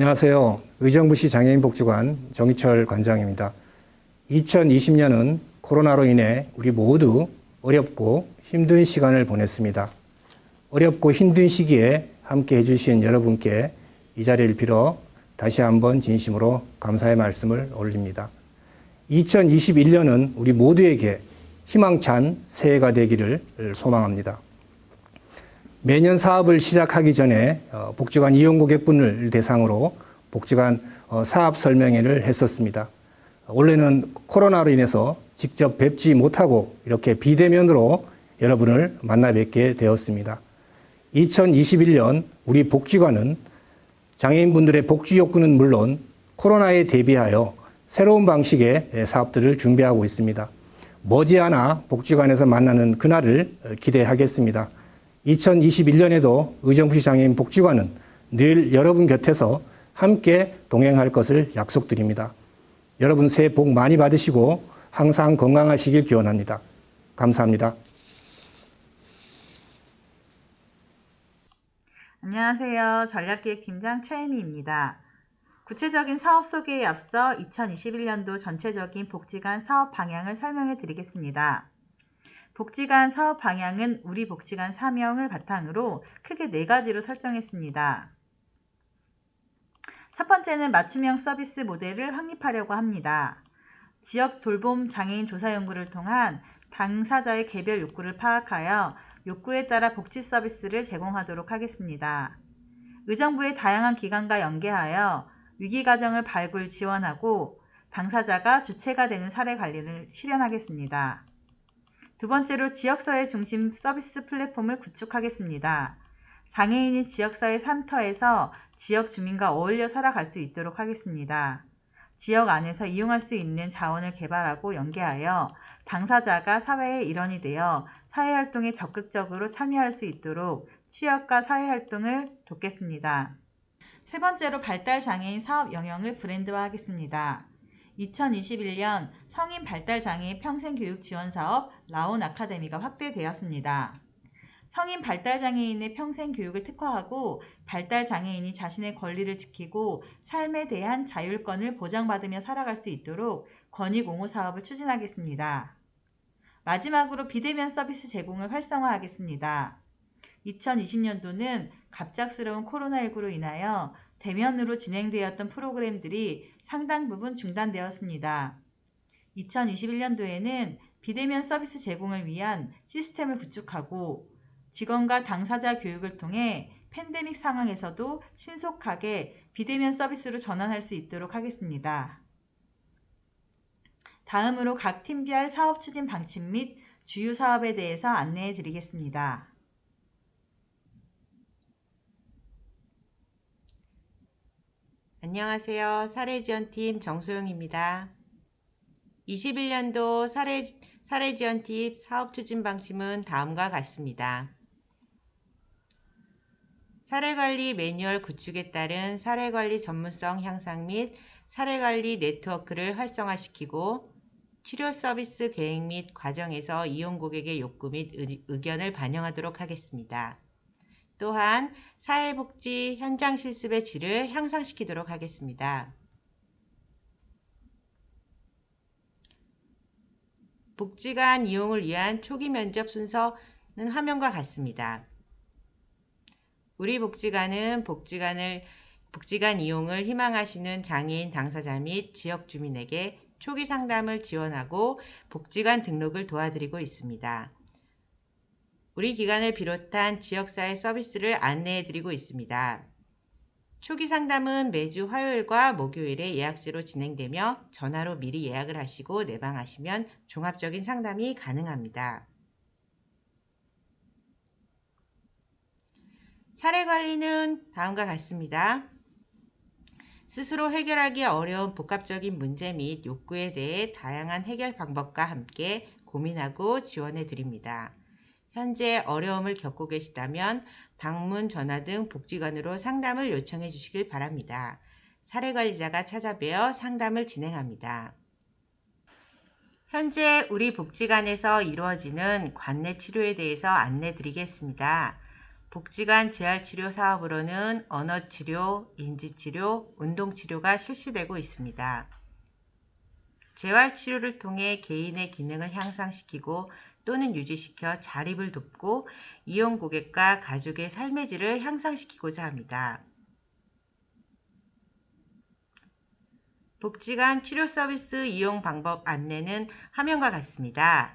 안녕하세요. 의정부시 장애인복지관 정희철 관장입니다. 2020년은 코로나로 인해 우리 모두 어렵고 힘든 시간을 보냈습니다. 어렵고 힘든 시기에 함께 해주신 여러분께 이 자리를 빌어 다시 한번 진심으로 감사의 말씀을 올립니다. 2021년은 우리 모두에게 희망찬 새해가 되기를 소망합니다. 매년 사업을 시작하기 전에 어, 복지관 이용 고객분을 대상으로 복지관 어, 사업 설명회를 했었습니다. 원래는 코로나로 인해서 직접 뵙지 못하고 이렇게 비대면으로 여러분을 만나 뵙게 되었습니다. 2021년 우리 복지관은 장애인분들의 복지 욕구는 물론 코로나에 대비하여 새로운 방식의 사업들을 준비하고 있습니다. 머지않아 복지관에서 만나는 그날을 기대하겠습니다. 2021년에도 의정부 시 장애인 복지관은 늘 여러분 곁에서 함께 동행할 것을 약속드립니다. 여러분 새해 복 많이 받으시고 항상 건강하시길 기원합니다. 감사합니다. 안녕하세요. 전략기획 팀장 최혜미입니다. 구체적인 사업 소개에 앞서 2021년도 전체적인 복지관 사업 방향을 설명해 드리겠습니다. 복지관 사업 방향은 우리 복지관 사명을 바탕으로 크게 네 가지로 설정했습니다. 첫 번째는 맞춤형 서비스 모델을 확립하려고 합니다. 지역 돌봄 장애인 조사 연구를 통한 당사자의 개별 욕구를 파악하여 욕구에 따라 복지 서비스를 제공하도록 하겠습니다. 의정부의 다양한 기관과 연계하여 위기 과정을 발굴 지원하고 당사자가 주체가 되는 사례 관리를 실현하겠습니다. 두 번째로 지역사회 중심 서비스 플랫폼을 구축하겠습니다. 장애인이 지역사회 삼터에서 지역 주민과 어울려 살아갈 수 있도록 하겠습니다. 지역 안에서 이용할 수 있는 자원을 개발하고 연계하여 당사자가 사회의 일원이 되어 사회활동에 적극적으로 참여할 수 있도록 취업과 사회활동을 돕겠습니다. 세 번째로 발달장애인 사업 영역을 브랜드화하겠습니다. 2021년 성인 발달장애 평생교육 지원 사업 라온 아카데미가 확대되었습니다. 성인 발달장애인의 평생교육을 특화하고 발달장애인이 자신의 권리를 지키고 삶에 대한 자율권을 보장받으며 살아갈 수 있도록 권익 옹호 사업을 추진하겠습니다. 마지막으로 비대면 서비스 제공을 활성화하겠습니다. 2020년도는 갑작스러운 코로나19로 인하여 대면으로 진행되었던 프로그램들이 상당 부분 중단되었습니다. 2021년도에는 비대면 서비스 제공을 위한 시스템을 구축하고 직원과 당사자 교육을 통해 팬데믹 상황에서도 신속하게 비대면 서비스로 전환할 수 있도록 하겠습니다. 다음으로 각 팀별 사업 추진 방침 및 주요 사업에 대해서 안내해 드리겠습니다. 안녕하세요. 사례지원팀 정소영입니다. 21년도 사례, 사례지원팀 사업추진 방침은 다음과 같습니다. 사례관리 매뉴얼 구축에 따른 사례관리 전문성 향상 및 사례관리 네트워크를 활성화시키고 치료 서비스 계획 및 과정에서 이용 고객의 욕구 및 의견을 반영하도록 하겠습니다. 또한 사회복지 현장 실습의 질을 향상시키도록 하겠습니다. 복지관 이용을 위한 초기 면접 순서는 화면과 같습니다. 우리 복지관은 복지관을 복지관 이용을 희망하시는 장애인 당사자 및 지역 주민에게 초기 상담을 지원하고 복지관 등록을 도와드리고 있습니다. 우리 기관을 비롯한 지역사회 서비스를 안내해 드리고 있습니다. 초기 상담은 매주 화요일과 목요일에 예약제로 진행되며 전화로 미리 예약을 하시고 내방하시면 종합적인 상담이 가능합니다. 사례 관리는 다음과 같습니다. 스스로 해결하기 어려운 복합적인 문제 및 욕구에 대해 다양한 해결 방법과 함께 고민하고 지원해 드립니다. 현재 어려움을 겪고 계시다면 방문, 전화 등 복지관으로 상담을 요청해 주시길 바랍니다. 사례관리자가 찾아뵈어 상담을 진행합니다. 현재 우리 복지관에서 이루어지는 관내 치료에 대해서 안내 드리겠습니다. 복지관 재활치료 사업으로는 언어치료, 인지치료, 운동치료가 실시되고 있습니다. 재활치료를 통해 개인의 기능을 향상시키고 또는 유지시켜 자립을 돕고 이용 고객과 가족의 삶의 질을 향상시키고자 합니다. 복지관 치료 서비스 이용 방법 안내는 화면과 같습니다.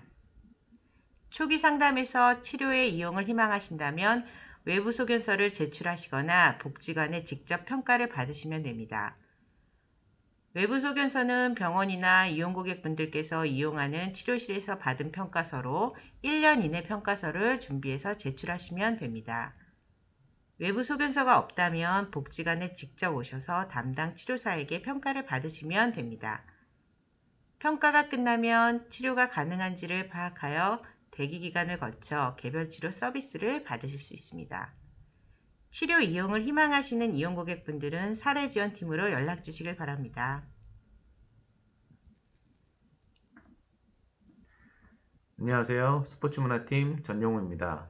초기 상담에서 치료의 이용을 희망하신다면 외부 소견서를 제출하시거나 복지관에 직접 평가를 받으시면 됩니다. 외부 소견서는 병원이나 이용 고객분들께서 이용하는 치료실에서 받은 평가서로 1년 이내 평가서를 준비해서 제출하시면 됩니다. 외부 소견서가 없다면 복지관에 직접 오셔서 담당 치료사에게 평가를 받으시면 됩니다. 평가가 끝나면 치료가 가능한지를 파악하여 대기 기간을 거쳐 개별 치료 서비스를 받으실 수 있습니다. 치료 이용을 희망하시는 이용 고객분들은 사례 지원팀으로 연락 주시길 바랍니다. 안녕하세요. 스포츠 문화팀 전용우입니다.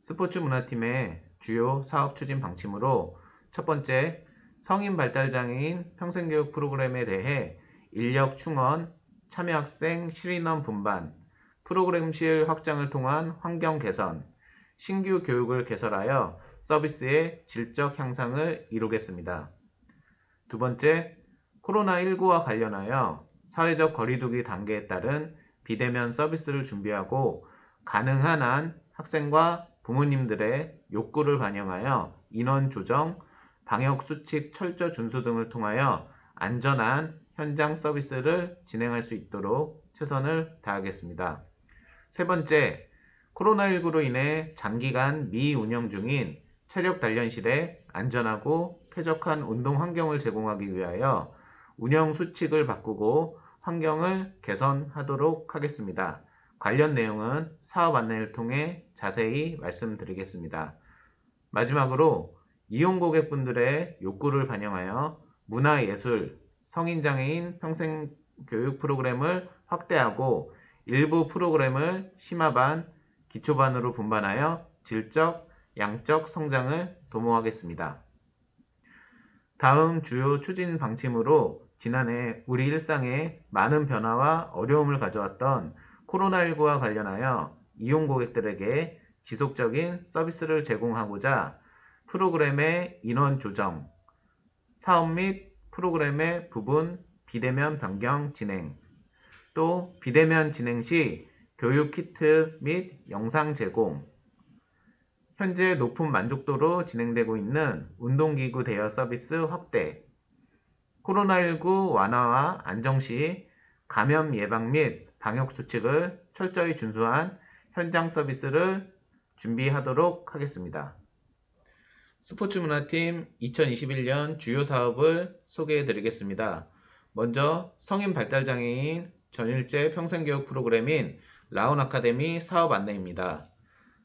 스포츠 문화팀의 주요 사업 추진 방침으로 첫 번째, 성인 발달 장애인 평생교육 프로그램에 대해 인력 충원, 참여 학생 실인원 분반, 프로그램실 확장을 통한 환경 개선, 신규 교육을 개설하여 서비스의 질적 향상을 이루겠습니다. 두 번째, 코로나19와 관련하여 사회적 거리두기 단계에 따른 비대면 서비스를 준비하고 가능한 한 학생과 부모님들의 욕구를 반영하여 인원 조정, 방역 수칙 철저 준수 등을 통하여 안전한 현장 서비스를 진행할 수 있도록 최선을 다하겠습니다. 세 번째, 코로나19로 인해 장기간 미운영 중인 체력 단련실에 안전하고 쾌적한 운동 환경을 제공하기 위하여 운영 수칙을 바꾸고 환경을 개선하도록 하겠습니다. 관련 내용은 사업 안내를 통해 자세히 말씀드리겠습니다. 마지막으로 이용 고객분들의 욕구를 반영하여 문화예술, 성인장애인 평생교육 프로그램을 확대하고 일부 프로그램을 심화반, 기초반으로 분반하여 질적, 양적 성장을 도모하겠습니다. 다음 주요 추진 방침으로 지난해 우리 일상에 많은 변화와 어려움을 가져왔던 코로나19와 관련하여 이용 고객들에게 지속적인 서비스를 제공하고자 프로그램의 인원 조정, 사업 및 프로그램의 부분 비대면 변경 진행, 또 비대면 진행 시 교육 키트 및 영상 제공, 현재 높은 만족도로 진행되고 있는 운동기구 대여 서비스 확대, 코로나19 완화와 안정 시 감염 예방 및 방역 수칙을 철저히 준수한 현장 서비스를 준비하도록 하겠습니다. 스포츠 문화팀 2021년 주요 사업을 소개해 드리겠습니다. 먼저 성인 발달 장애인 전일제 평생교육 프로그램인 라운 아카데미 사업 안내입니다.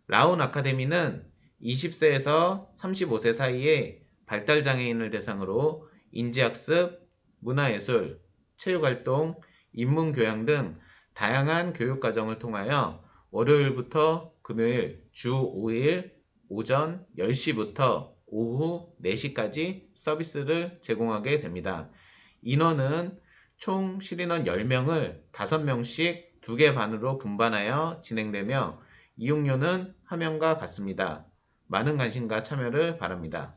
라운 아카데미는 20세에서 35세 사이의 발달 장애인을 대상으로 인지학습, 문화예술, 체육활동, 인문교양 등 다양한 교육과정을 통하여 월요일부터 금요일 주 5일 오전 10시부터 오후 4시까지 서비스를 제공하게 됩니다. 인원은 총 실인원 10명을 5명씩 2개 반으로 분반하여 진행되며 이용료는 화면과 같습니다. 많은 관심과 참여를 바랍니다.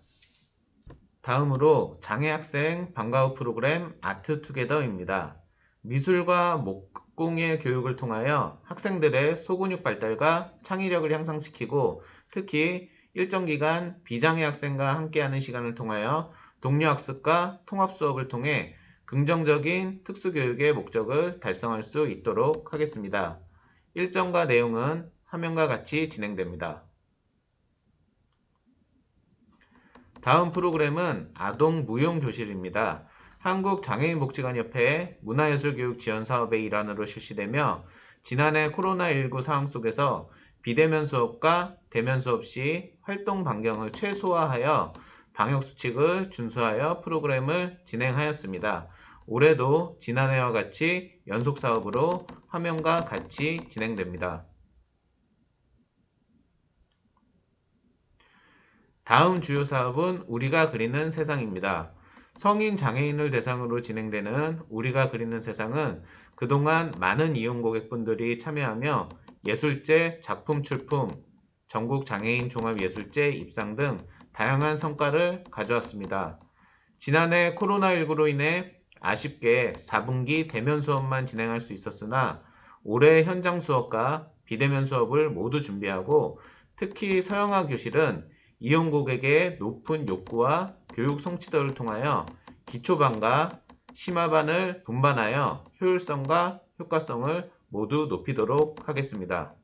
다음으로 장애학생 방과후 프로그램 아트투게더입니다. 미술과 목공예 교육을 통하여 학생들의 소근육 발달과 창의력을 향상시키고 특히 일정 기간 비장애 학생과 함께하는 시간을 통하여 동료 학습과 통합 수업을 통해 긍정적인 특수교육의 목적을 달성할 수 있도록 하겠습니다. 일정과 내용은 화면과 같이 진행됩니다. 다음 프로그램은 아동 무용 교실입니다. 한국장애인복지관협회의 문화예술교육 지원 사업의 일환으로 실시되며 지난해 코로나19 상황 속에서 비대면 수업과 대면 수업 시 활동 반경을 최소화하여 방역 수칙을 준수하여 프로그램을 진행하였습니다. 올해도 지난해와 같이 연속 사업으로 화면과 같이 진행됩니다. 다음 주요 사업은 우리가 그리는 세상입니다. 성인 장애인을 대상으로 진행되는 우리가 그리는 세상은 그동안 많은 이용 고객분들이 참여하며 예술제, 작품 출품, 전국 장애인 종합예술제 입상 등 다양한 성과를 가져왔습니다. 지난해 코로나19로 인해 아쉽게 4분기 대면 수업만 진행할 수 있었으나 올해 현장 수업과 비대면 수업을 모두 준비하고 특히 서영아 교실은 이용 고객의 높은 욕구와 교육 성취도를 통하여 기초반과 심화반을 분반하여 효율성과 효과성을 모두 높이도록 하겠습니다.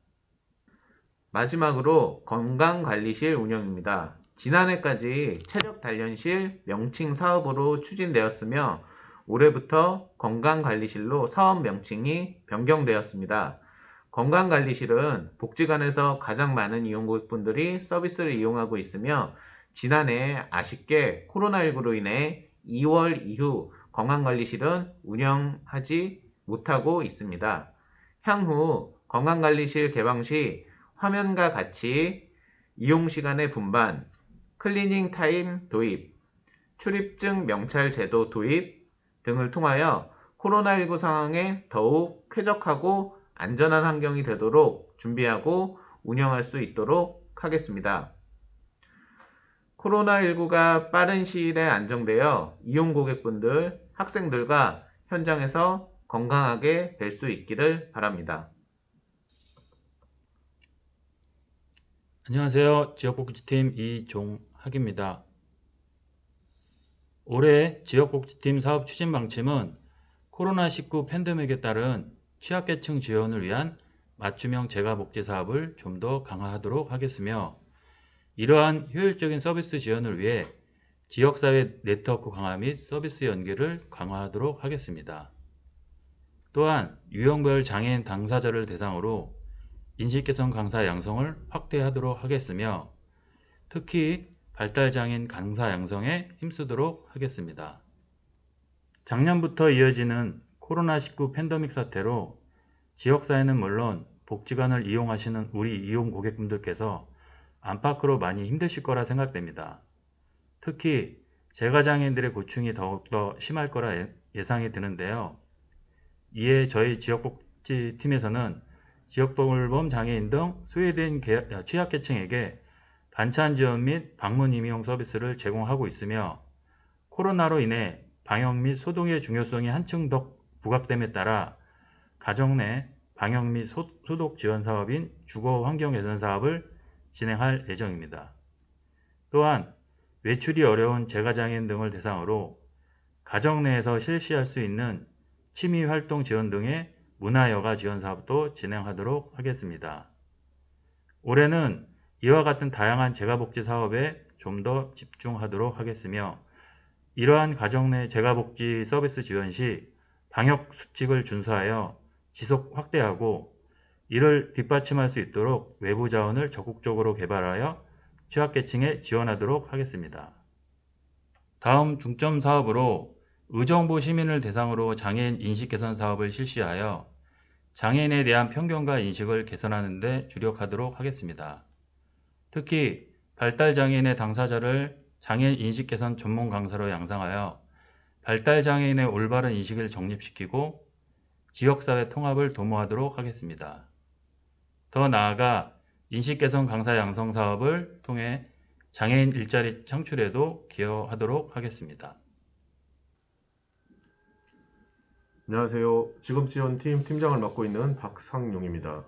마지막으로 건강관리실 운영입니다. 지난해까지 체력 단련실 명칭 사업으로 추진되었으며 올해부터 건강관리실로 사업 명칭이 변경되었습니다. 건강관리실은 복지관에서 가장 많은 이용고객분들이 서비스를 이용하고 있으며 지난해 아쉽게 코로나19로 인해 2월 이후 건강관리실은 운영하지 못하고 있습니다. 향후 건강관리실 개방 시 화면과 같이 이용 시간의 분반, 클리닝 타임 도입, 출입증 명찰 제도 도입 등을 통하여 코로나19 상황에 더욱 쾌적하고 안전한 환경이 되도록 준비하고 운영할 수 있도록 하겠습니다. 코로나19가 빠른 시일에 안정되어 이용 고객분들, 학생들과 현장에서 건강하게 될수 있기를 바랍니다. 안녕하세요. 지역복지팀 이종학입니다. 올해 지역복지팀 사업 추진 방침은 코로나19 팬데믹에 따른 취약계층 지원을 위한 맞춤형 재가복지 사업을 좀 더 강화하도록 하겠으며 이러한 효율적인 서비스 지원을 위해 지역사회 네트워크 강화 및 서비스 연계를 강화하도록 하겠습니다. 또한 유형별 장애인 당사자를 대상으로 인식개선 강사 양성을 확대하도록 하겠으며 특히 발달장애인 강사 양성에 힘쓰도록 하겠습니다. 작년부터 이어지는 코로나19 팬데믹 사태로 지역사회는 물론 복지관을 이용하시는 우리 이용 고객분들께서 안팎으로 많이 힘드실 거라 생각됩니다. 특히 재가장애인들의 고충이 더욱더 심할 거라 예- 예상이 드는데요. 이에 저희 지역복지팀에서는 지역돌봄 장애인 등 소외된 계- 취약계층에게 반찬 지원 및 방문 임용 서비스를 제공하고 있으며 코로나로 인해 방역 및 소독의 중요성이 한층 더 부각됨에 따라 가정 내 방역 및 소, 소독 지원 사업인 주거 환경 개선 사업을 진행할 예정입니다. 또한 외출이 어려운 재가장애인 등을 대상으로 가정 내에서 실시할 수 있는 취미 활동 지원 등의 문화 여가 지원 사업도 진행하도록 하겠습니다. 올해는 이와 같은 다양한 재가복지 사업에 좀 더 집중하도록 하겠으며 이러한 가정 내 재가복지 서비스 지원 시 방역 수칙을 준수하여 지속 확대하고 이를 뒷받침할 수 있도록 외부 자원을 적극적으로 개발하여 취약계층에 지원하도록 하겠습니다. 다음 중점 사업으로 의정부 시민을 대상으로 장애인 인식 개선 사업을 실시하여 장애인에 대한 편견과 인식을 개선하는 데 주력하도록 하겠습니다. 특히 발달 장애인의 당사자를 장애인 인식 개선 전문 강사로 양성하여 발달 장애인의 올바른 인식을 정립시키고 지역사회 통합을 도모하도록 하겠습니다. 더 나아가 인식 개선 강사 양성 사업을 통해 장애인 일자리 창출에도 기여하도록 하겠습니다. 안녕하세요. 직업지원팀 팀장을 맡고 있는 박상용입니다.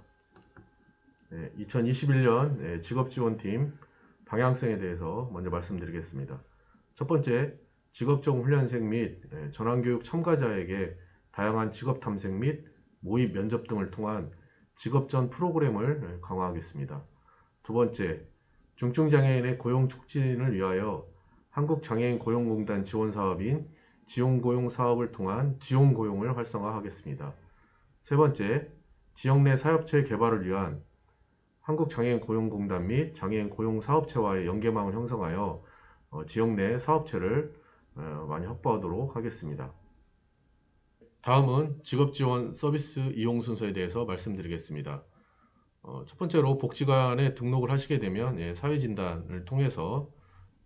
2021년 직업지원팀 방향성에 대해서 먼저 말씀드리겠습니다. 첫 번째, 직업적 훈련생 및 예, 전환교육 참가자에게 다양한 직업 탐색 및 모의 면접 등을 통한 직업 전 프로그램을 예, 강화하겠습니다. 두 번째, 중증장애인의 고용 촉진을 위하여 한국장애인 고용공단 지원 사업인 지용고용 사업을 통한 지용고용을 활성화하겠습니다. 세 번째, 지역 내 사업체 개발을 위한 한국장애인 고용공단 및 장애인 고용사업체와의 연계망을 형성하여 어, 지역 내 사업체를 어, 많이 확보하도록 하겠습니다. 다음은 직업지원 서비스 이용 순서에 대해서 말씀드리겠습니다. 어, 첫 번째로 복지관에 등록을 하시게 되면 예, 사회진단을 통해서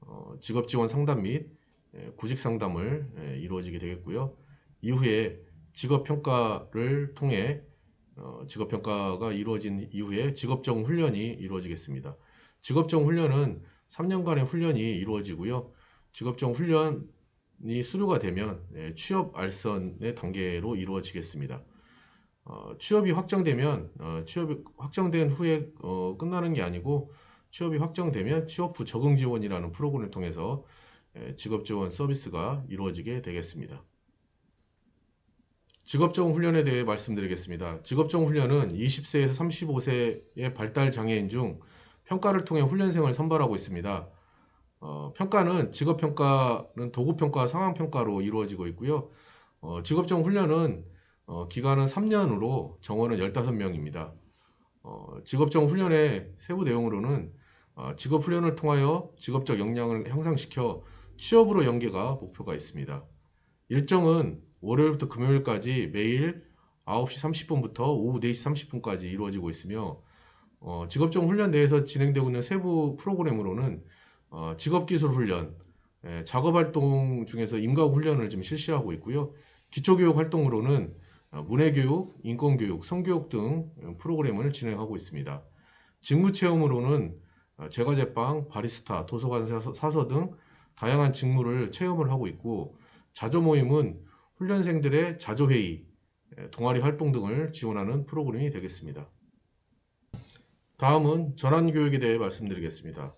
어, 직업 지원 상담 및 예, 구직 상담을 예, 이루어지게 되겠고요. 이후에 직업 평가를 통해 어, 직업 평가가 이루어진 이후에 직업적 훈련이 이루어지겠습니다. 직업적 훈련은 3년간의 훈련이 이루어지고요. 직업적 훈련이 수료가 되면 예, 취업 알선의 단계로 이루어지겠습니다. 어, 취업이 확정되면 어, 취업이 확정된 후에 어, 끝나는 게 아니고 취업이 확정되면 취업 후 적응 지원이라는 프로그램을 통해서 예, 직업 지원 서비스가 이루어지게 되겠습니다. 직업적 훈련에 대해 말씀드리겠습니다. 직업적 훈련은 20세에서 35세의 발달 장애인 중 평가를 통해 훈련생을 선발하고 있습니다. 어, 평가는 직업 평가는 도구 평가, 상황 평가로 이루어지고 있고요. 어, 직업적 훈련은 어, 기간은 3년으로 정원은 15명입니다. 어, 직업적 훈련의 세부 내용으로는 어, 직업 훈련을 통하여 직업적 역량을 향상시켜 취업으로 연계가 목표가 있습니다. 일정은 월요일부터 금요일까지 매일 9시 30분부터 오후 4시 30분까지 이루어지고 있으며 어, 직업적 훈련 내에서 진행되고 있는 세부 프로그램으로는 어, 직업기술 훈련, 예, 작업활동 중에서 임각 훈련을 지금 실시하고 있고요. 기초교육 활동으로는 어, 문해교육, 인권교육, 성교육 등 프로그램을 진행하고 있습니다. 직무체험으로는 어, 제과제빵, 바리스타, 도서관 사서 등 다양한 직무를 체험을 하고 있고 자조 모임은 훈련생들의 자조회의, 에, 동아리 활동 등을 지원하는 프로그램이 되겠습니다. 다음은 전환교육에 대해 말씀드리겠습니다.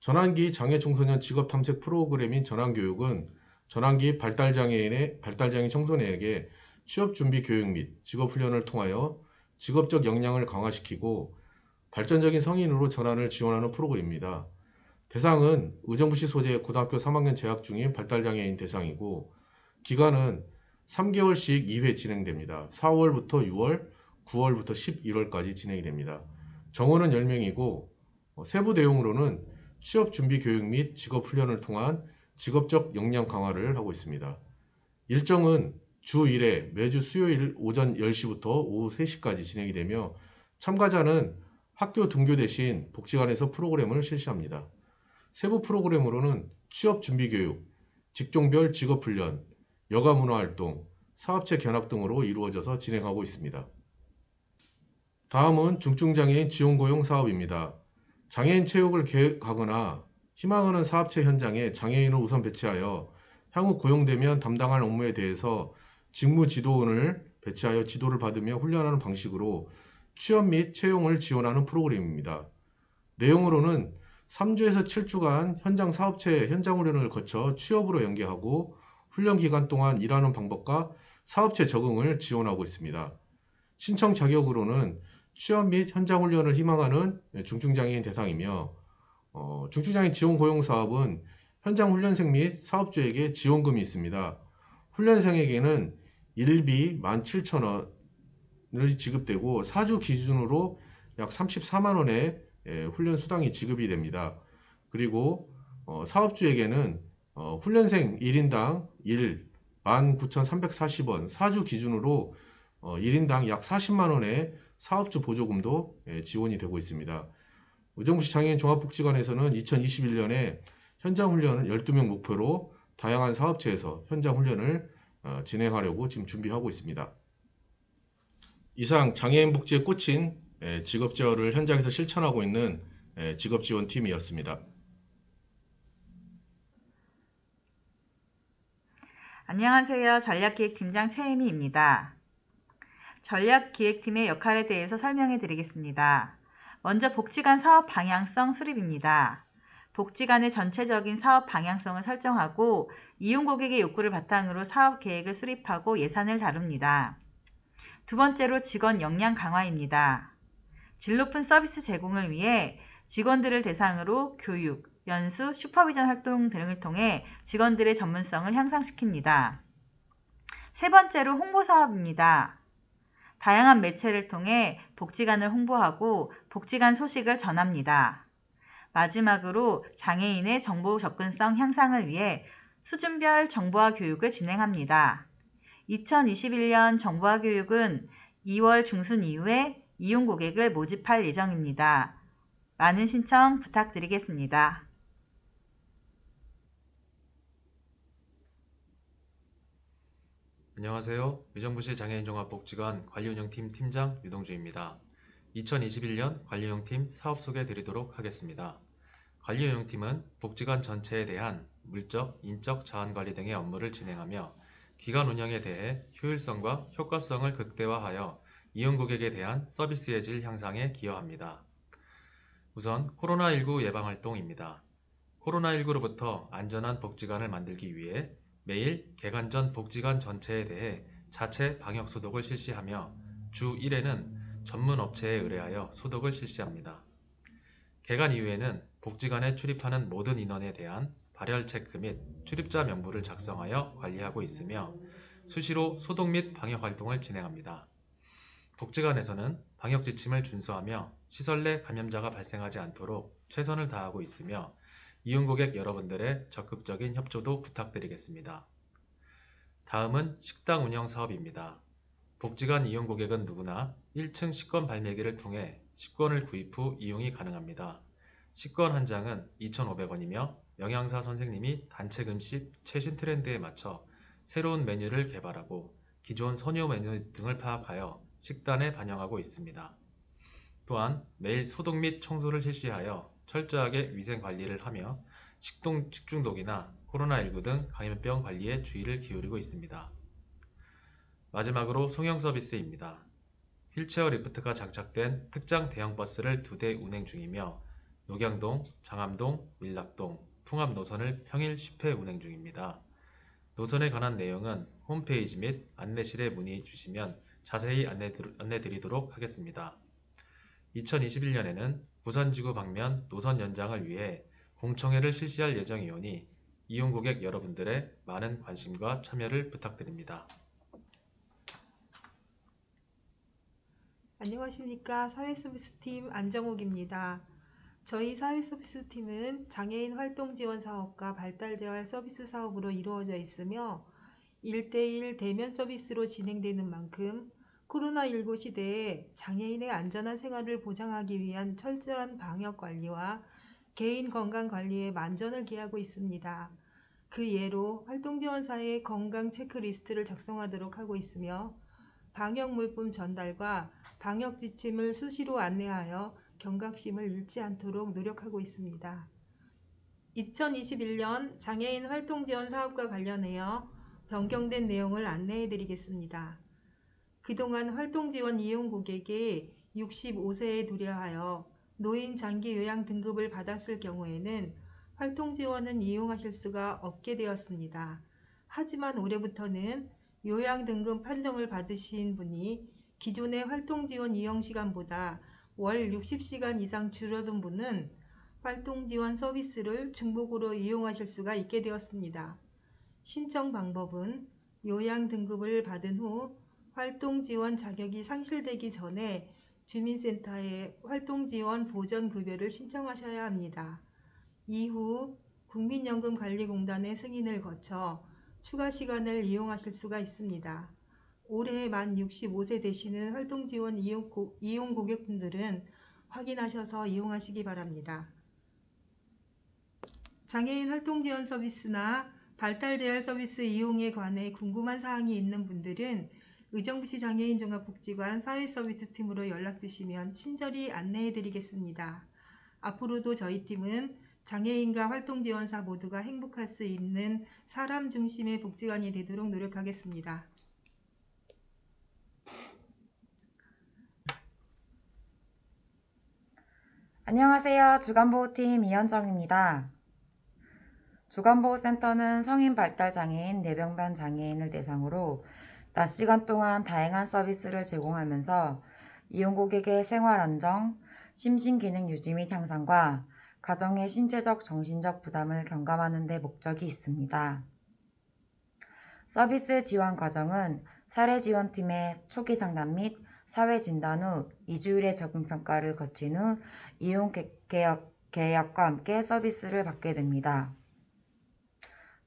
전환기 장애 청소년 직업 탐색 프로그램인 전환교육은 전환기 발달장애인의 발달장애 청소년에게 취업 준비 교육 및 직업 훈련을 통하여 직업적 역량을 강화시키고 발전적인 성인으로 전환을 지원하는 프로그램입니다. 대상은 의정부시 소재 고등학교 3학년 재학 중인 발달장애인 대상이고 기간은 3개월씩 2회 진행됩니다. 4월부터 6월, 9월부터 11월까지 진행이 됩니다. 정원은 10명이고 어, 세부 내용으로는 취업 준비 교육 및 직업 훈련을 통한 직업적 역량 강화를 하고 있습니다. 일정은 주 1회 매주 수요일 오전 10시부터 오후 3시까지 진행이 되며 참가자는 학교 등교 대신 복지관에서 프로그램을 실시합니다. 세부 프로그램으로는 취업 준비 교육, 직종별 직업 훈련, 여가 문화 활동, 사업체 견학 등으로 이루어져서 진행하고 있습니다. 다음은 중증장애인 지원 고용 사업입니다. 장애인 체육을 계획하거나 희망하는 사업체 현장에 장애인을 우선 배치하여 향후 고용되면 담당할 업무에 대해서 직무 지도원을 배치하여 지도를 받으며 훈련하는 방식으로 취업 및 채용을 지원하는 프로그램입니다. 내용으로는 3주에서 7주간 현장 사업체 현장 훈련을 거쳐 취업으로 연계하고 훈련 기간 동안 일하는 방법과 사업체 적응을 지원하고 있습니다. 신청 자격으로는 취업 및 현장 훈련을 희망하는 중증장애인 대상이며 어, 중증장애인 지원 고용 사업은 현장 훈련생 및 사업주에게 지원금이 있습니다. 훈련생에게는 일비 17,000원을 지급되고 4주 기준으로 약 34만 원의 예, 훈련 수당이 지급이 됩니다. 그리고 어, 사업주에게는 어, 훈련생 1인당 1 19,340원 4주 기준으로 어, 1인당 약 40만 원의 사업주 보조금도 예, 지원이 되고 있습니다. 의정부시 장애인 종합복지관에서는 2021년에 현장 훈련을 12명 목표로 다양한 사업체에서 현장 훈련을 어, 진행하려고 지금 준비하고 있습니다. 이상 장애인 복지에 꽂힌 예, 직업 지원을 현장에서 실천하고 있는 예, 직업 지원 팀이었습니다. 안녕하세요. 전략기획팀장 최혜미입니다. 전략기획팀의 역할에 대해서 설명해 드리겠습니다. 먼저 복지관 사업 방향성 수립입니다. 복지관의 전체적인 사업 방향성을 설정하고 이용 고객의 욕구를 바탕으로 사업 계획을 수립하고 예산을 다룹니다. 두 번째로 직원 역량 강화입니다. 질 높은 서비스 제공을 위해 직원들을 대상으로 교육, 연수, 슈퍼비전 활동 등을 통해 직원들의 전문성을 향상시킵니다. 세 번째로 홍보 사업입니다. 다양한 매체를 통해 복지관을 홍보하고 복지관 소식을 전합니다. 마지막으로 장애인의 정보 접근성 향상을 위해 수준별 정보화 교육을 진행합니다. 2021년 정보화 교육은 2월 중순 이후에 이용 고객을 모집할 예정입니다. 많은 신청 부탁드리겠습니다. 안녕하세요. 의정부시 장애인종합복지관 관리운영팀 팀장 유동주입니다. 2021년 관리운영팀 사업 소개 드리도록 하겠습니다. 관리운영팀은 복지관 전체에 대한 물적, 인적 자원 관리 등의 업무를 진행하며 기관 운영에 대해 효율성과 효과성을 극대화하여 이용 고객에 대한 서비스의 질 향상에 기여합니다. 우선 코로나19 예방 활동입니다. 코로나19로부터 안전한 복지관을 만들기 위해 매일 개관 전 복지관 전체에 대해 자체 방역 소독을 실시하며 주 1회는 전문 업체에 의뢰하여 소독을 실시합니다. 개관 이후에는 복지관에 출입하는 모든 인원에 대한 발열 체크 및 출입자 명부를 작성하여 관리하고 있으며 수시로 소독 및 방역 활동을 진행합니다. 복지관에서는 방역 지침을 준수하며 시설 내 감염자가 발생하지 않도록 최선을 다하고 있으며 이용 고객 여러분들의 적극적인 협조도 부탁드리겠습니다. 다음은 식당 운영 사업입니다. 복지관 이용 고객은 누구나 1층 식권 발매기를 통해 식권을 구입 후 이용이 가능합니다. 식권 한 장은 2,500원이며 영양사 선생님이 단체 금식 최신 트렌드에 맞춰 새로운 메뉴를 개발하고 기존 선호 메뉴 등을 파악하여 식단에 반영하고 있습니다. 또한 매일 소독 및 청소를 실시하여 철저하게 위생 관리를 하며 식동 식중독이나 코로나19 등 감염병 관리에 주의를 기울이고 있습니다. 마지막으로 송영 서비스입니다. 휠체어 리프트가 장착된 특장 대형 버스를 두 대 운행 중이며 녹양동, 장암동, 밀락동, 풍암 노선을 평일 10회 운행 중입니다. 노선에 관한 내용은 홈페이지 및 안내실에 문의 주시면 자세히 안내, 안내 드리도록 하겠습니다. 2021년에는 부산지구 방면 노선 연장을 위해 공청회를 실시할 예정이오니 이용 고객 여러분들의 많은 관심과 참여를 부탁드립니다. 안녕하십니까. 사회서비스팀 안정욱입니다. 저희 사회서비스팀은 장애인 활동 지원 사업과 발달 재활 서비스 사업으로 이루어져 있으며 1대1 대면 서비스로 진행되는 만큼 코로나19 시대에 장애인의 안전한 생활을 보장하기 위한 철저한 방역 관리와 개인 건강 관리에 만전을 기하고 있습니다. 그 예로 활동지원사의 건강 체크리스트를 작성하도록 하고 있으며 방역 물품 전달과 방역 지침을 수시로 안내하여 경각심을 잃지 않도록 노력하고 있습니다. 2021년 장애인 활동 지원 사업과 관련하여 변경된 내용을 안내해 드리겠습니다. 그동안 활동 지원 이용 고객이 65세에 도래하여 노인 장기 요양 등급을 받았을 경우에는 활동 지원은 이용하실 수가 없게 되었습니다. 하지만 올해부터는 요양 등급 판정을 받으신 분이 기존의 활동 지원 이용 시간보다 월 60시간 이상 줄어든 분은 활동 지원 서비스를 중복으로 이용하실 수가 있게 되었습니다. 신청 방법은 요양 등급을 받은 후 활동 지원 자격이 상실되기 전에 주민센터에 활동 지원 보전 급여를 신청하셔야 합니다. 이후 국민연금관리공단의 승인을 거쳐 추가 시간을 이용하실 수가 있습니다. 올해 만 65세 되시는 활동 지원 이용, 고객분들은 확인하셔서 이용하시기 바랍니다. 장애인 활동 지원 서비스나 발달 재활 서비스 이용에 관해 궁금한 사항이 있는 분들은 의정부시 장애인 종합복지관 사회서비스팀으로 연락 주시면 친절히 안내해 드리겠습니다. 앞으로도 저희 팀은 장애인과 활동지원사 모두가 행복할 수 있는 사람 중심의 복지관이 되도록 노력하겠습니다. 안녕하세요. 주간보호팀 이현정입니다. 주간보호센터는 성인 발달장애인, 뇌병변 장애인을 대상으로 낮 시간 동안 다양한 서비스를 제공하면서 이용 고객의 생활 안정, 심신 기능 유지 및 향상과 가정의 신체적, 정신적 부담을 경감하는 데 목적이 있습니다. 서비스 지원 과정은 사례 지원팀의 초기 상담 및 사회 진단 후 2주일의 적응 평가를 거친 후 이용 계약, 계약과 함께 서비스를 받게 됩니다.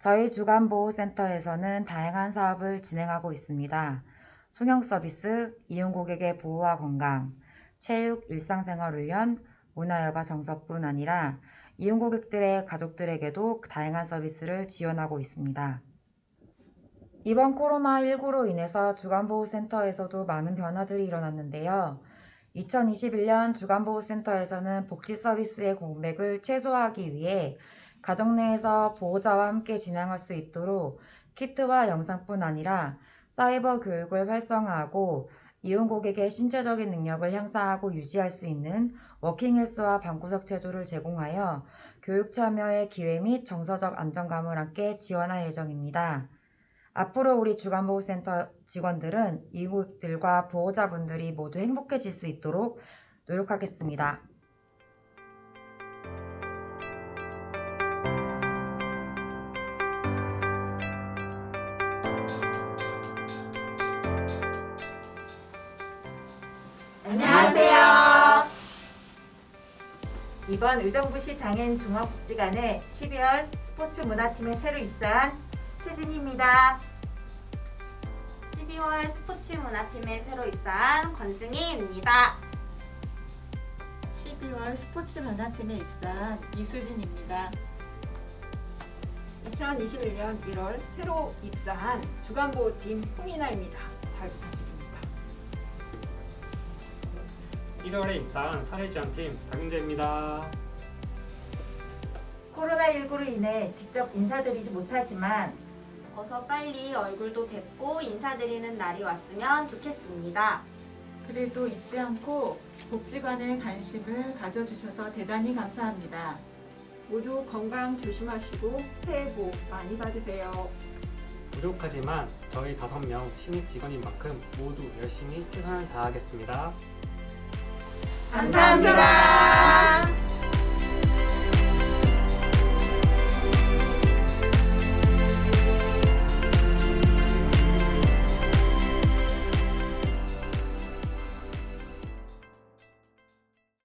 저희 주간보호센터에서는 다양한 사업을 진행하고 있습니다. 송영 서비스, 이용 고객의 보호와 건강, 체육, 일상생활 훈련, 문화여가 정서뿐 아니라 이용 고객들의 가족들에게도 다양한 서비스를 지원하고 있습니다. 이번 코로나19로 인해서 주간보호센터에서도 많은 변화들이 일어났는데요. 2021년 주간보호센터에서는 복지 서비스의 공백을 최소화하기 위해 가정 내에서 보호자와 함께 진행할 수 있도록 키트와 영상뿐 아니라 사이버 교육을 활성화하고 이용 고객의 신체적인 능력을 향상하고 유지할 수 있는 워킹 헬스와 방구석 체조를 제공하여 교육 참여의 기회 및 정서적 안정감을 함께 지원할 예정입니다. 앞으로 우리 주간보호센터 직원들은 이국들과 보호자분들이 모두 행복해질 수 있도록 노력하겠습니다. 이번 의정부시 장애인 종합복지관에 12월 스포츠 문화팀에 새로 입사한 최진희입니다. 12월 스포츠 문화팀에 새로 입사한 권승희입니다. 12월 스포츠 문화팀에 입사한 이수진입니다. 2021년 1월 새로 입사한 주간보호팀 홍이나입니다. 잘 부탁드립니다. 1월에 입사한 사례지원팀 박윤재입니다. 코로나19로 인해 직접 인사드리지 못하지만 어서 빨리 얼굴도 뵙고 인사드리는 날이 왔으면 좋겠습니다. 그래도 잊지 않고 복지관에 관심을 가져주셔서 대단히 감사합니다. 모두 건강 조심하시고 새해 복 많이 받으세요. 부족하지만 저희 5명 신입 직원인 만큼 모두 열심히 최선을 다하겠습니다. 감사합니다.